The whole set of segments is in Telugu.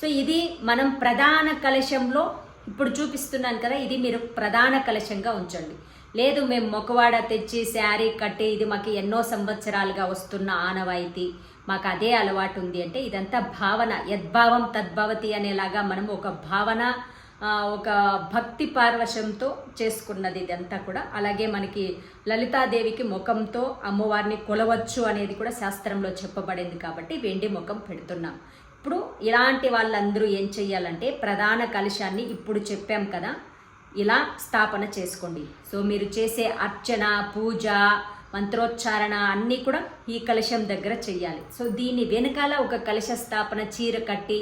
సో ఇది మనం ప్రధాన కలశంలో ఇప్పుడు చూపిస్తున్నాను కదా ఇది మీరు ప్రధాన కలశంగా ఉంచండి. లేదు మేము మొక్కవాడ తెచ్చి శారీ కట్టి ఇది మాకు ఎన్నో సంవత్సరాలుగా వస్తున్న ఆనవాయితీ మాకు అదే అలవాటు ఉంది అంటే ఇదంతా భావన యద్భావం తద్భవతి అనేలాగా మనం ఒక భావన ఒక భక్తి పార్వశంతో చేసుకున్నది ఇదంతా కూడా. అలాగే మనకి లలితాదేవికి ముఖంతో అమ్మవారిని కొలవచ్చు అనేది కూడా శాస్త్రంలో చెప్పబడింది కాబట్టి వెండి ముఖం పెడుతున్నాం. ఇప్పుడు ఇలాంటి వాళ్ళందరూ ఏం చెయ్యాలంటే ప్రధాన కలశాన్ని ఇప్పుడు చెప్పాం కదా ఇలా స్థాపన చేసుకోండి. సో మీరు చేసే అర్చన పూజ మంత్రోచ్చారణ అన్నీ కూడా ఈ కలశం దగ్గర చెయ్యాలి. సో దీని వెనకాల ఒక కలశ స్థాపన చీర కట్టి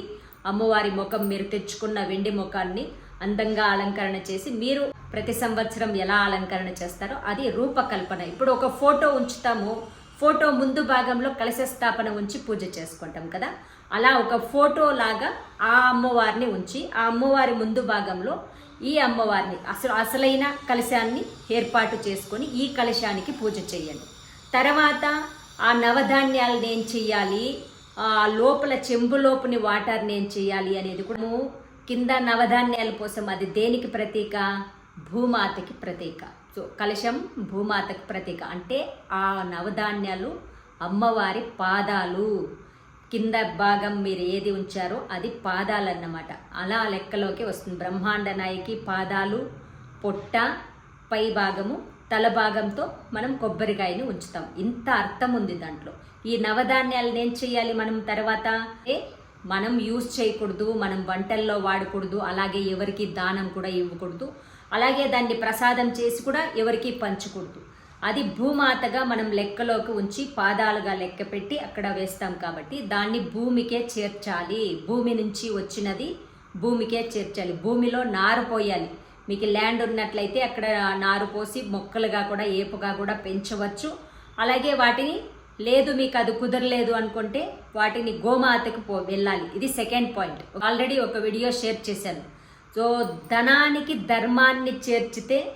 అమ్మవారి ముఖం మీరు తెచ్చుకున్న వెండి ముఖాన్ని అందంగా అలంకరణ చేసి మీరు ప్రతి సంవత్సరం ఎలా అలంకరణ చేస్తారో అది రూపకల్పన. ఇప్పుడు ఒక ఫోటో ఉంచుతాము ఫోటో ముందు భాగంలో కలశ స్థాపన ఉంచి పూజ చేసుకుంటాం కదా? అలా ఒక ఫోటో లాగా ఆ అమ్మవారిని ఉంచి ఆ అమ్మవారి ముందు భాగంలో ఈ అమ్మవారిని అసలు అసలైన కలశాన్ని ఏర్పాటు చేసుకొని ఈ కలశానికి పూజ చేయండి. తర్వాత ఆ నవధాన్యాలను ఏం చెయ్యాలి ఆ లోపల చెంబు లోపుని వాటర్ని ఏం చేయాలి అనేది కూడా కింద నవధాన్యాల కోసం అది దేనికి ప్రతీక? భూమాతకి ప్రతీక. సో కలశం భూమాతకు ప్రతీక. అంటే ఆ నవధాన్యాలు అమ్మవారి పాదాలు. కింద భాగం మీరు ఏది ఉంచారో అది పాదాలు అన్నమాట అలా లెక్కలోకి వస్తుంది. బ్రహ్మాండ నాయకి పాదాలు పొట్ట పై భాగము తల భాగంతో మనం కొబ్బరికాయని ఉంచుతాం. ఇంత అర్థం ఉంది దాంట్లో. ఈ నవధాన్యాలను ఏం చేయాలి మనం తర్వాత? ఏ మనం యూజ్ చేయకూడదు మనం వంటల్లో వాడకూడదు అలాగే ఎవరికి దానం కూడా ఇవ్వకూడదు. అలాగే దాన్ని ప్రసాదం చేసి కూడా ఎవరికి పంచకూడదు. అది భూమాతగా మనం లెక్కలోకి ఉంచి పాదాలుగా లెక్క పెట్టి అక్కడ వేస్తాం కాబట్టి దాన్ని భూమికే చేర్చాలి. భూమి నుంచి వచ్చినది భూమికే చేర్చాలి. భూమిలో నారు పోయాలి. మీకు ల్యాండ్ ఉన్నట్లయితే అక్కడ నారు పోసి మొక్కలుగా కూడా ఏపుగా కూడా పెంచవచ్చు. అలాగే వాటిని లేదు మీకు అది కుదరలేదు అనుకుంటే వాటిని గోమాతకు పో వెళ్ళాలి. ఇది సెకండ్ పాయింట్. ఆల్రెడీ ఒక వీడియో షేర్ చేశాను. సో ధనానికి ధర్మాన్ని చేర్చితే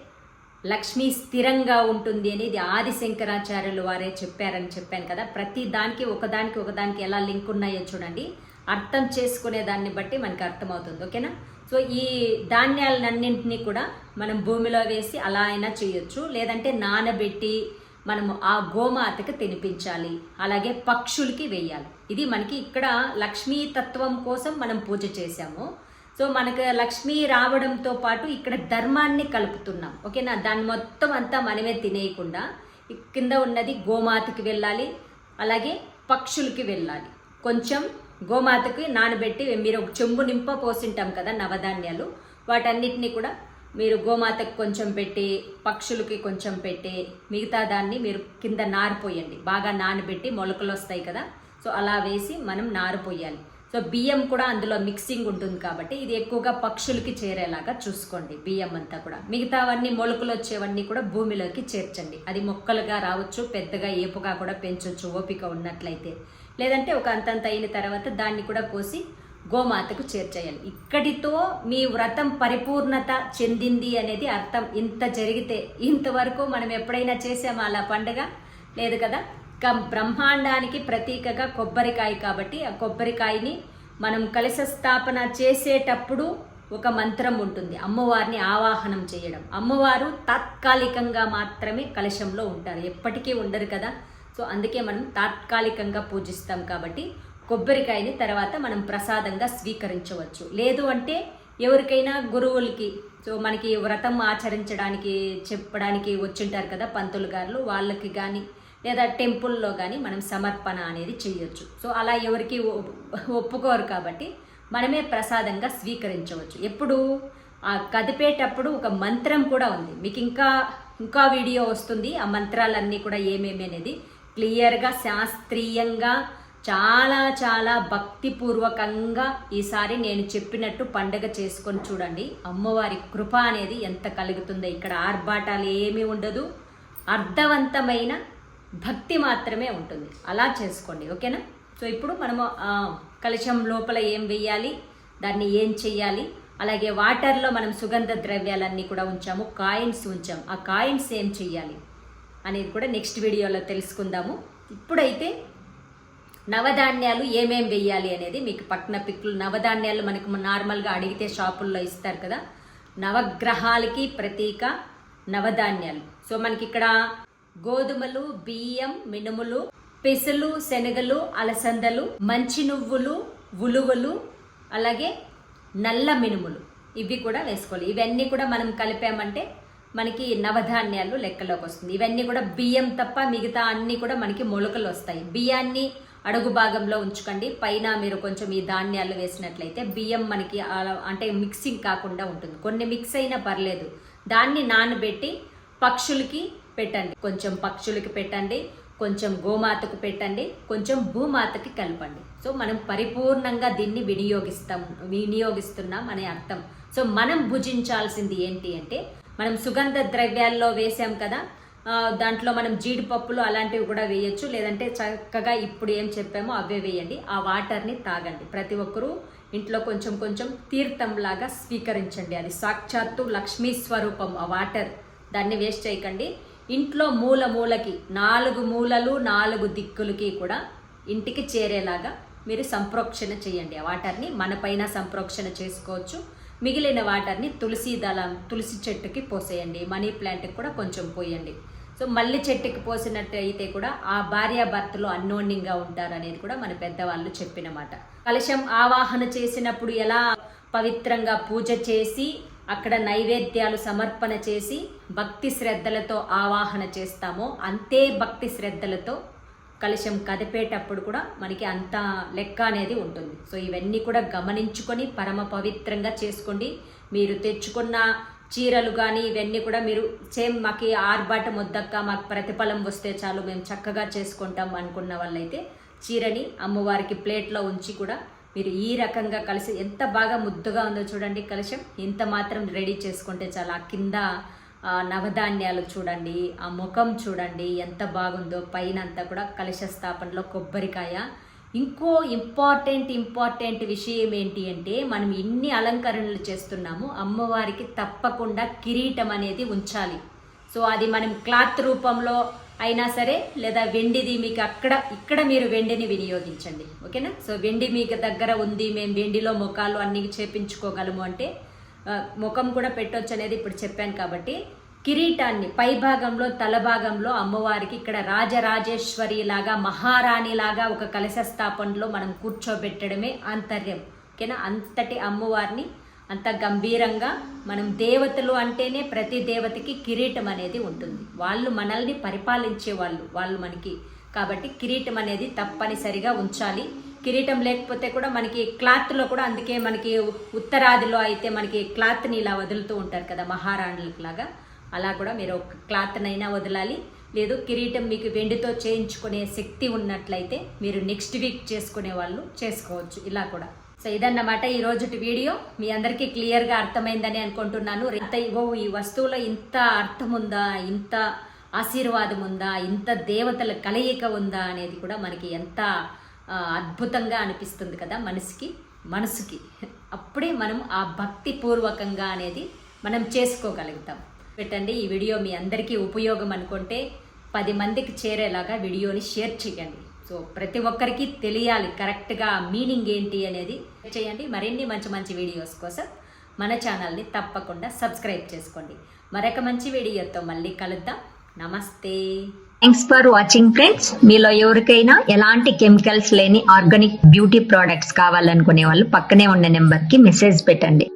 లక్ష్మి స్థిరంగా ఉంటుంది అనేది ఆది శంకరాచార్యులు వారే చెప్పారని చెప్పాను కదా. ప్రతి దానికి ఒకదానికి ఒకదానికి ఎలా లింక్ ఉన్నాయో చూడండి. అర్థం చేసుకునే దాన్ని బట్టి మనకి అర్థమవుతుంది. ఓకేనా? సో ఈ ధాన్యాలన్నింటినీ కూడా మనం భూమిలో వేసి అలా అయినా చేయొచ్చు. లేదంటే నానబెట్టి మనము ఆ గోమాతకి తినిపించాలి. అలాగే పక్షులకి వేయాలి. ఇది మనకి ఇక్కడ లక్ష్మీ తత్వం కోసం మనం పూజ చేశాము. సో మనకు లక్ష్మి రావడంతో పాటు ఇక్కడ ధర్మాన్ని కలుపుతున్నాం. ఓకేనా? దాన్ని మొత్తం అంతా మనమే తినేయకుండా కింద ఉన్నది గోమాతకి వెళ్ళాలి అలాగే పక్షులకి వెళ్ళాలి. కొంచెం గోమాతకి నానబెట్టి మీరు ఒక చెంబు నింప పోసింటాం కదా నవధాన్యాలు. వాటన్నిటిని కూడా మీరు గోమాతకు కొంచెం పెట్టి పక్షులకి కొంచెం పెట్టి మిగతా దాన్ని మీరు కింద నారిపోయండి బాగా నానబెట్టి మొలకలు వస్తాయి కదా? సో అలా వేసి మనం నారిపోయాలి సో బియ్యం కూడా అందులో మిక్సింగ్ ఉంటుంది కాబట్టి ఇది ఎక్కువగా పక్షులకి చేరేలాగా చూసుకోండి బియ్యం అంతా కూడా. మిగతావన్నీ మొలకలు వచ్చేవన్నీ కూడా భూమిలోకి చేర్చండి. అది మొక్కలుగా రావచ్చు పెద్దగా ఏపుగా కూడా పెంచవచ్చు ఓపిక ఉన్నట్లయితే. లేదంటే ఒక అంతంత అయిన తర్వాత దాన్ని కూడా కోసి గోమాతకు చేర్చేయాలి. ఇక్కడితో మీ వ్రతం పరిపూర్ణత చెందింది అనేది అర్థం. ఇంత జరిగితే ఇంతవరకు మనం ఎప్పుడైనా చేసామా అలా పండగ? లేదు కదా? బ్రహ్మాండానికి ప్రతీకగా కొబ్బరికాయ కాబట్టి ఆ కొబ్బరికాయని మనం కలశ స్థాపన చేసేటప్పుడు ఒక మంత్రం ఉంటుంది. అమ్మవారిని ఆవాహనం చేయడం. అమ్మవారు తాత్కాలికంగా మాత్రమే కలశంలో ఉంటారు. ఎప్పటికీ ఉండరు కదా. సో అందుకే మనం తాత్కాలికంగా పూజిస్తాం కాబట్టి కొబ్బరికాయని తర్వాత మనం ప్రసాదంగా స్వీకరించవచ్చు. లేదు అంటే ఎవరికైనా గురువులకి సో మనకి వ్రతం ఆచరించడానికి చెప్పడానికి వచ్చింటారు కదా పంతులు గారు వాళ్ళకి కానీ లేదా టెంపుల్లో కానీ మనం సమర్పణ అనేది చేయొచ్చు. సో అలా ఎవరికి ఒ- ఒప్పుకోరు కాబట్టి మనమే ప్రసాదంగా స్వీకరించవచ్చు. ఎప్పుడు ఆ కదిపేటప్పుడు ఒక మంత్రం కూడా ఉంది. మీకు ఇంకా ఇంకా వీడియో వస్తుంది. ఆ మంత్రాలన్నీ కూడా ఏమేమి అనేది క్లియర్గా శాస్త్రీయంగా చాలా చాలా భక్తిపూర్వకంగా ఈసారి నేను చెప్పినట్టు పండగ చేసుకొని చూడండి. అమ్మవారి కృప అనేది ఎంత కలుగుతుందో. ఇక్కడ ఆర్భాటాలు ఏమీ ఉండదు. అర్థవంతమైన భక్తి మాత్రమే ఉంటుంది. అలా చేసుకోండి. ఓకేనా? సో ఇప్పుడు మనము కలశం లోపల ఏం వెయ్యాలి? దాన్ని ఏం చెయ్యాలి? అలాగే వాటర్లో మనం సుగంధ ద్రవ్యాలన్నీ కూడా ఉంచాము. కాయిన్స్ ఉంచాము ఆ కాయిన్స్ ఏం చెయ్యాలి అనేది కూడా నెక్స్ట్ వీడియోలో తెలుసుకుందాము. ఇప్పుడైతే నవధాన్యాలు ఏమేం వేయాలి అనేది మీకు పక్కన పిక్కులు నవధాన్యాలు మనకు నార్మల్గా అడిగితే షాపుల్లో ఇస్తారు కదా. నవగ్రహాలకి ప్రతీక నవధాన్యాలు. సో మనకి ఇక్కడ గోధుమలు బియ్యం మినుములు పెసలు శనగలు అలసందలు మంచి నువ్వులు ఉలువలు అలాగే నల్ల మినుములు. ఇవి కూడా వేసుకోవాలి. ఇవన్నీ కూడా మనం కలిపామంటే మనకి నవధాన్యాలు లెక్కలోకి వస్తుంది. ఇవన్నీ కూడా బియ్యం తప్ప మిగతా అన్నీ కూడా మనకి మొలకలు వస్తాయి. బియ్యాన్ని అడుగు భాగంలో ఉంచుకోండి. పైన మీరు కొంచెం ఈ ధాన్యాలు వేసినట్లయితే బియ్యం మనకి అలా- అంటే మిక్సింగ్ కాకుండా ఉంటుంది. కొన్ని మిక్స్ అయినా పర్లేదు. దాన్ని నానబెట్టి పక్షులకి పెట్టండి. కొంచెం పక్షులకి పెట్టండి కొంచెం గోమాతకు పెట్టండి కొంచెం భూమాతకి కలపండి. సో మనం పరిపూర్ణంగా దీన్ని వినియోగిస్తాం వినియోగిస్తున్నాం అనే అర్థం. సో మనం భుజించాల్సింది ఏంటి అంటే మనం సుగంధ ద్రవ్యాల్లో వేసాం కదా దాంట్లో మనం జీడిపప్పులు అలాంటివి కూడా వేయచ్చు. లేదంటే చక్కగా ఇప్పుడు ఏం చెప్పామో అవే వేయండి. ఆ వాటర్ని తాగండి. ప్రతి ఒక్కరూ ఇంట్లో కొంచెం కొంచెం తీర్థంలాగా స్వీకరించండి. అది సాక్షాత్తు లక్ష్మీ స్వరూపం ఆ వాటర్. దాన్ని వేస్ట్ చేయకండి. ఇంట్లో మూల మూలకి నాలుగు మూలలు నాలుగు దిక్కులకి కూడా ఇంటికి చేరేలాగా మీరు సంప్రోక్షణ చేయండి. ఆ వాటర్ని మన పైన సంప్రోక్షణ చేసుకోవచ్చు. మిగిలిన వాటర్ని తులసి దళం తులసి చెట్టుకి పోసేయండి. మనీ ప్లాంట్కి కూడా కొంచెం పోయండి. సో మల్లి చెట్టుకి పోసినట్టు అయితే కూడా ఆ భార్యాభర్తలు అన్నోన్యంగా ఉంటారు అనేది కూడా మన పెద్దవాళ్ళు చెప్పిన మాట. కలశం ఆవాహన చేసినప్పుడు ఎలా పవిత్రంగా పూజ చేసి అక్కడ నైవేద్యాలు సమర్పణ చేసి భక్తి శ్రద్ధలతో ఆవాహన చేస్తామో అంతే భక్తి శ్రద్ధలతో కలశం కదిపేటప్పుడు కూడా మనకి అంత లెక్క అనేది ఉంటుంది. సో ఇవన్నీ కూడా గమనించుకొని పరమ పవిత్రంగా చేసుకోండి. మీరు తెచ్చుకున్న చీరలు కానీ ఇవన్నీ కూడా మీరు సేమ్ మాకు ఆర్బాటం వద్దక్క మాకు ప్రతిఫలం వస్తే చాలు మేము చక్కగా చేసుకుంటాం అనుకున్న వాళ్ళైతే చీరని అమ్మవారికి ప్లేట్లో ఉంచి కూడా మీరు ఈ రకంగా కలిసి ఎంత బాగా ముద్దుగా ఉందో చూడండి. కలశం ఇంత మాత్రం రెడీ చేసుకుంటే చాలా కింద నవధాన్యాలు చూడండి ఆ ముఖం చూడండి ఎంత బాగుందో. పైన అంతా కూడా కలశ స్థాపనలో కొబ్బరికాయ. ఇంకో ఇంపార్టెంట్ ఇంపార్టెంట్ విషయం ఏంటి అంటే మనం ఇన్ని అలంకరణలు చేస్తున్నాము అమ్మవారికి తప్పకుండా కిరీటం అనేది ఉంచాలి. సో అది మనం క్లాత్ రూపంలో అయినా సరే లేదా వెండిది మీకు అక్కడ ఇక్కడ మీరు వెండిని వినియోగించండి. ఓకేనా? సో వెండి మీకు దగ్గర ఉంది మేము వెండిలో ముఖాలు అన్ని చేపించుకోగలము అంటే ముఖం కూడా పెట్టొచ్చు అనేది ఇప్పుడు చెప్పాను కాబట్టి కిరీటాన్ని పై భాగంలో అమ్మవారికి ఇక్కడ రాజరాజేశ్వరి లాగా మహారాణి లాగా ఒక కలశ స్థాపనలో మనం కూర్చోబెట్టడమే ఆంతర్యం. ఓకేనా? అంతటి అమ్మవారిని అంత గంభీరంగా మనం దేవతలు అంటేనే ప్రతి దేవతకి కిరీటం అనేది ఉంటుంది. వాళ్ళు మనల్ని పరిపాలించే వాళ్ళు వాళ్ళు మనకి. కాబట్టి కిరీటం అనేది తప్పనిసరిగా ఉంచాలి. కిరీటం లేకపోతే కూడా మనకి క్లాత్లో కూడా అందుకే మనకి ఉత్తరాదిలో అయితే మనకి క్లాత్ని ఇలా వదులుతూ ఉంటారు కదా మహారాణులకు లాగా. అలా కూడా మీరు ఒక క్లాత్నైనా వదలాలి. లేదు కిరీటం మీకు వెండితో చేయించుకునే శక్తి ఉన్నట్లయితే మీరు నెక్స్ట్ వీక్ చేసుకునే వాళ్ళు చేసుకోవచ్చు. ఇలా కూడా. సో ఇదన్నమాట ఈ రోజుటి వీడియో. మీ అందరికీ క్లియర్గా అర్థమైందని అనుకుంటున్నాను. ఇంత ఇవో ఈ వస్తువులో ఇంత అర్థం ఉందా ఇంత ఆశీర్వాదం ఉందా ఇంత దేవతల కలయిక ఉందా? అనేది కూడా మనకి ఎంత అద్భుతంగా అనిపిస్తుంది కదా మనసుకి మనసుకి. అప్పుడే మనం ఆ భక్తి పూర్వకంగా అనేది మనం చేసుకోగలుగుతాం. పెట్టండి ఈ వీడియో మీ అందరికీ ఉపయోగం అనుకుంటే పది మందికి చేరేలాగా వీడియోని షేర్ చేయండి. సో ప్రతి ఒక్కరికి తెలియాలి కరెక్ట్గా మీనింగ్ ఏంటి అనేది. చేయండి మరిన్ని మంచి మంచి వీడియోస్ కోసం మన ఛానల్ని తప్పకుండా సబ్స్క్రైబ్ చేసుకోండి. మరొక మంచి వీడియోతో మళ్ళీ కలుద్దాం. నమస్తే. థ్యాంక్స్ ఫర్ వాచింగ్ ఫ్రెండ్స్ మీలో ఎవరికైనా ఎలాంటి కెమికల్స్ లేని ఆర్గానిక్ బ్యూటీ ప్రోడక్ట్స్ కావాలనుకునే వాళ్ళు పక్కనే ఉన్న నెంబర్కి మెసేజ్ పెట్టండి.